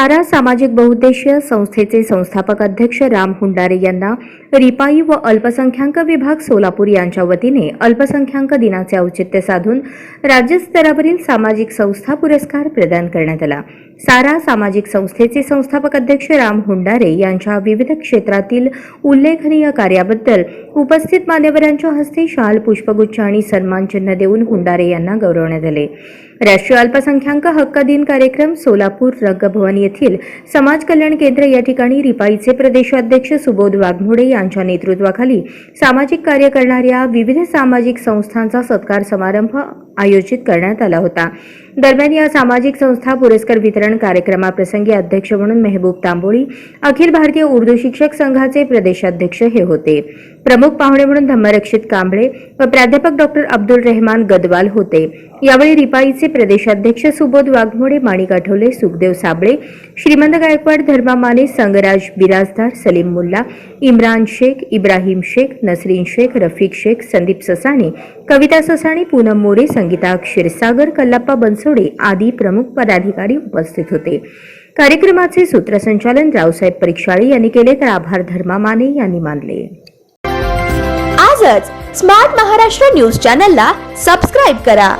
सारा सामाजिक बहुउद्देशीय संस्थेचे संस्थापक अध्यक्ष राम हुंडारे यांना रिपाई व अल्पसंख्याक विभाग सोलापूर यांच्या वतीने अल्पसंख्याक दिनाचे औचित्य साधून राज्यस्तरावरील सामाजिक संस्था पुरस्कार प्रदान करण्यात आला. सारा सामाजिक संस्थेचे संस्थापक अध्यक्ष राम हुंडारे यांच्या विविध क्षेत्रातील उल्लेखनीय कार्याबद्दल उपस्थित मान्यवरांच्या हस्ते शाल पुष्पगुच्छ आणि सन्मानचिन्ह देऊन हुंडारे यांना गौरवण्यात आले. राष्ट्रीय अल्पसंख्याक हक्क दिन कार्यक्रम सोलापूर रंगभवन येथील समाज कल्याण केंद्र या ठिकाणी रिपाईचे प्रदेशाध्यक्ष सुबोध वाघमोडे यांच्या नेतृत्वाखाली सामाजिक कार्य करणाऱ्या विविध सामाजिक संस्थांचा सत्कार समारंभ आयोजित करण्यात आला होता. दरम्यान या सामाजिक संस्था पुरस्कार वितरण कार्यक्रमाप्रसंगी अध्यक्ष म्हणून मेहबूब तांबोळी अखिल भारतीय उर्दू शिक्षक संघाचे प्रदेशाध्यक्ष हे होते. प्रमुख पाहुणे म्हणून धम्मरक्षित कांबळे व प्राध्यापक डॉक्टर अब्दुल रेहमान गदवाल होते. यावेळी रिपाईचे प्रदेशाध्यक्ष सुबोध वाघमोडे माणिक आठवले सुखदेव साबळे श्रीमंत गायकवाड धर्मा माने संगराज बिराजदार सलीम मुल्ला इम्रान शेख इब्राहिम शेख नसरीन शेख रफिक शेख संदीप ससाणे कविता ससाणे पूनम मोरे संगीता क्षीरसागर कल्लाप्पा बनसोडे आदी प्रमुख पदाधिकारी उपस्थित होते. कार्यक्रमाचे सूत्रसंचालन रावसाहेब परीक्षाळे यांनी केले तर आभार धर्मा माने यांनी मानले. आजच स्मार्ट महाराष्ट्र न्यूज चॅनलला सबस्क्राईब करा.